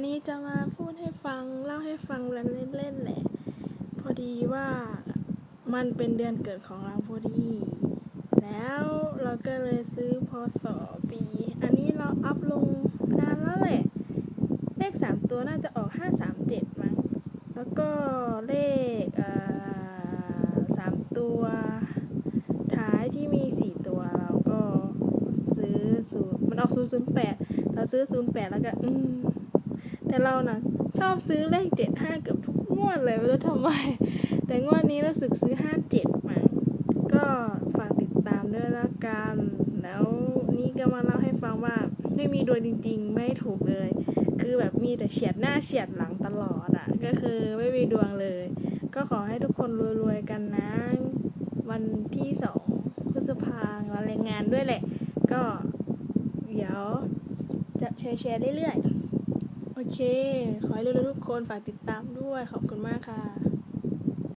วันนี้จะมาพูดให้ฟังเล่าให้ฟังเล่นๆแหละ พอดีว่ามันเป็นเดือนเกิดของเราพอดี แล้วเราก็เลยซื้อพศปี อันนี้เราอัพลงนานแล้วแหละ เลขสามตัวน่าจะออกห้าสามเจ็ดมั้ง แล้วก็เลขเอ่อสามตัวท้ายที่มีสี่ตัวเราก็ซื้อศูนย์มันออกศูนย์ศูนย์แปดเราซื้อศูนย์แปดแล้วก็ อืม แต่เราน่ะ ชอบซื้อเลขเจ็ดห้าเกือบทุกงวดเลยไม่รู้ทำไม แต่งวดนี้รู้สึกซื้อห้าเจ็ดมาก็ฝากติดตามด้วยละกัน แล้วนี่ก็มาเล่าให้ฟังว่าไม่มีดวงจริง ๆ ไม่ถูกเลย คือแบบมีแต่เฉียดหน้าเฉียดหลังตลอดอะ่ะ ก็คือไม่มีดวงเลย ก็ขอให้ทุกคนรวยๆกันนะ วันที่สองพฤษภาเรารายงานด้วยแหละ ก็เดี๋ยวจะแชร์แชร์เรื่อยๆ โอเค ขอให้ทุกๆทุกคนฝากติดตามด้วย ขอบคุณมากค่ะ